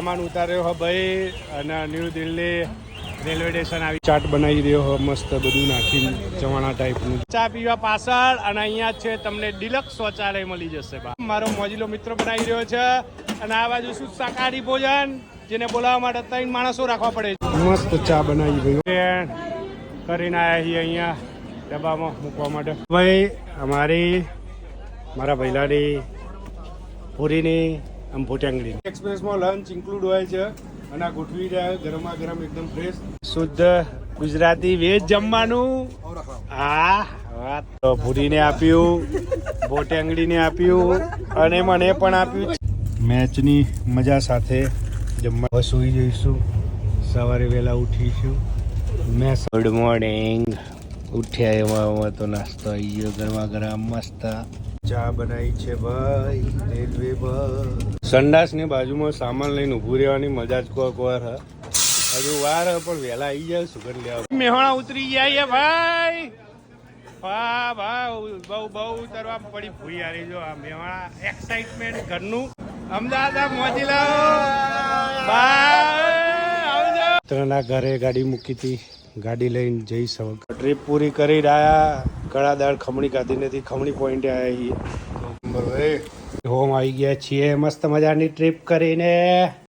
સામાન ઉતાર્યો હો ભાઈ અને ન્યૂ દિલ્હી રેલવે સ્ટેશન આવી ચાટ બનાવી રહ્યો હો મસ્ત બધું નાખી ચવાણા ટાઈપનું ચા પીવા પાછળ અને અહીંયા છે તમને ડિલક્સ શૌચાલય મળી જશે મારો મોજીલો મિત્ર બનાવી રહ્યો છે અને આ બાજુ શું શાકાહારી ભોજન જેને બોલાવવા માટે ત્રણ માણસો રાખવા પડે મસ્ત ચા બનાવી ભાઈ. કરીને આવ્યા છીએ અહીંયા ડબ્બામાં મૂકવા માટે. ભાઈ, અમારી, મારા ભૈલાની પૂરીની આમ ભોટાંગડી એક્સપ્રેસમાં લંચ ઇન્ક્લુડ હોય છે અને આ ગોઠવી રહ્યા ગરમા ગરમ એકદમ ફ્રેશ શુદ્ધ ગુજરાતી વેજ જમવાનું. હા વાત તો પૂરીને આપ્યું ભોટેંગડીને આપ્યું અને મને પણ આપ્યું મેચની મજા સાથે જમવા. સુઈ જઈશું. સવારે વહેલા ઉઠીશું. મેં ગુડ મોર્નિંગ ઉઠ્યા એમાં એમાં તો નાસ્તો આવી ગયો. ગરમા ગરમ મસ્ત. ચા બનાવી છે ભાઈ રેલવે બસ સંડાસની બાજુમાં સામાન લઈને ઊભું રહેવાની મજા જ કોક વાર હજુ વાર પણ વહેલા આવી જાય સુગંધ લેવા. મેહોણા ઉતરી ગયા ભાઈ. વાહ વાહ બહુ બહુ ઉતરવા પડી ભૂઈ હારી જો આ મેહોણા. એક્સાઇટમેન્ટ ઘરનું. અમદાવાદ મોજી લાવો. ઘરે ગાડી મૂકી હતી. ગાડી લઈને જઈશ હવે. ટ્રીપ પૂરી કરી રહ્યા. ઘણા દાળ ખમણી ખાધી નથી ખમણી પોઈન્ટે આવ્યા છીએ. હોમ આવી ગયા છીએ. મસ્ત મજાની ટ્રીપ કરીને.